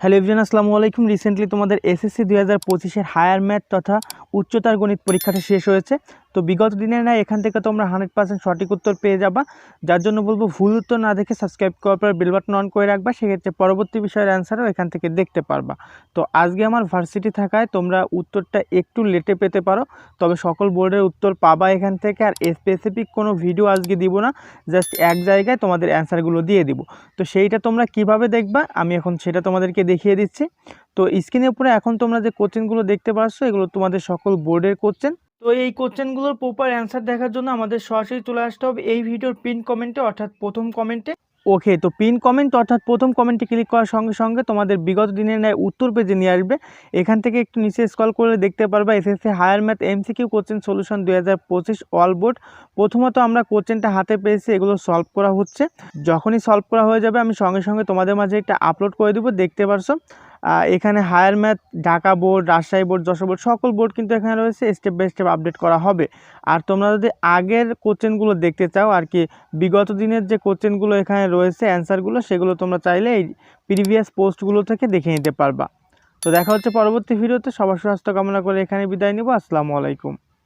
Hello everyone আসসালামু আলাইকুম। Recently তোমাদের এসএসসি দুই হাজার পঁচিশের হায়ার ম্যাথ তথা উচ্চতার গণিত পরীক্ষাটা শেষ হয়েছে। তো বিগত দিনের না এখান থেকে তোমরা হান্ড্রেড পার্সেন্ট সঠিক উত্তর পেয়ে যাবা। যার জন্য বলব ভুল উত্তর না দেখে সাবস্ক্রাইব করার পর বাটন অন করে রাখবা, সেক্ষেত্রে পরবর্তী বিষয়ের অ্যান্সারও এখান থেকে দেখতে পারবা। তো আজকে আমার ভার্সিটি থাকায় তোমরা উত্তরটা একটু লেটে পেতে পারো, তবে সকল বোর্ডের উত্তর পাবা এখান থেকে। আর স্পেসিফিক কোনো ভিডিও আজকে দিব না জাস্ট এক জায়গায় তোমাদের অ্যান্সারগুলো দিয়ে দিব। তো সেইটা তোমরা কীভাবে দেখবা, আমি এখন সেটা তোমাদেরকে দেখিয়ে দিচ্ছি। তো স্ক্রিনের উপরে এখন তোমরা যে কোশ্চেনগুলো দেখতে পাচ্ছ, এগুলো তোমাদের সকল বোর্ডের কোশ্চেন তো এই কোশ্চেনগুলোর প্রপার অ্যান্সার দেখার জন্য আমাদের সরাসরি চলে আসতে হবে এই ভিডিওর পিন কমেন্টে অর্থাৎ প্রথম কমেন্টে ওকে তো পিন কমেন্ট অর্থাৎ প্রথম কমেন্টে ক্লিক করার সঙ্গে সঙ্গে তোমাদের বিগত দিনের ন্যায় উত্তর পেজে নিয়ে আসবে। এখান থেকে একটু নিচে স্ক্রল করলে দেখতে পারবা SSC higher math MCQ question solution দুই হাজার পঁচিশ অল বোর্ড প্রথমত আমরা কোশ্চেনটা হাতে পেয়েছি, এগুলো সলভ করা হচ্ছে। যখনই সলভ করা হয়ে যাবে, আমি সঙ্গে সঙ্গে তোমাদের মাঝে একটা আপলোড করে দেবো, দেখতে পারছ। এখানে higher math Dhaka board Rajshahi board Jessore board সকল বোর্ড কিন্তু এখানে রয়েছে স্টেপ বাই স্টেপ আপডেট করা হবে। আর তোমরা যদি আগের কোশ্চেনগুলো দেখতে চাও, আর কি বিগত দিনের যে কোশ্চেনগুলো এখানে রয়েছে অ্যান্সারগুলো সেগুলো তোমরা চাইলে এই প্রিভিয়াস পোস্টগুলো থেকে দেখে নিতে পারবা। তো দেখা হচ্ছে পরবর্তী ভিডিওতে, সবার স্বাস্থ্য কামনা করে এখানে বিদায় নেব, আসসালামু আলাইকুম।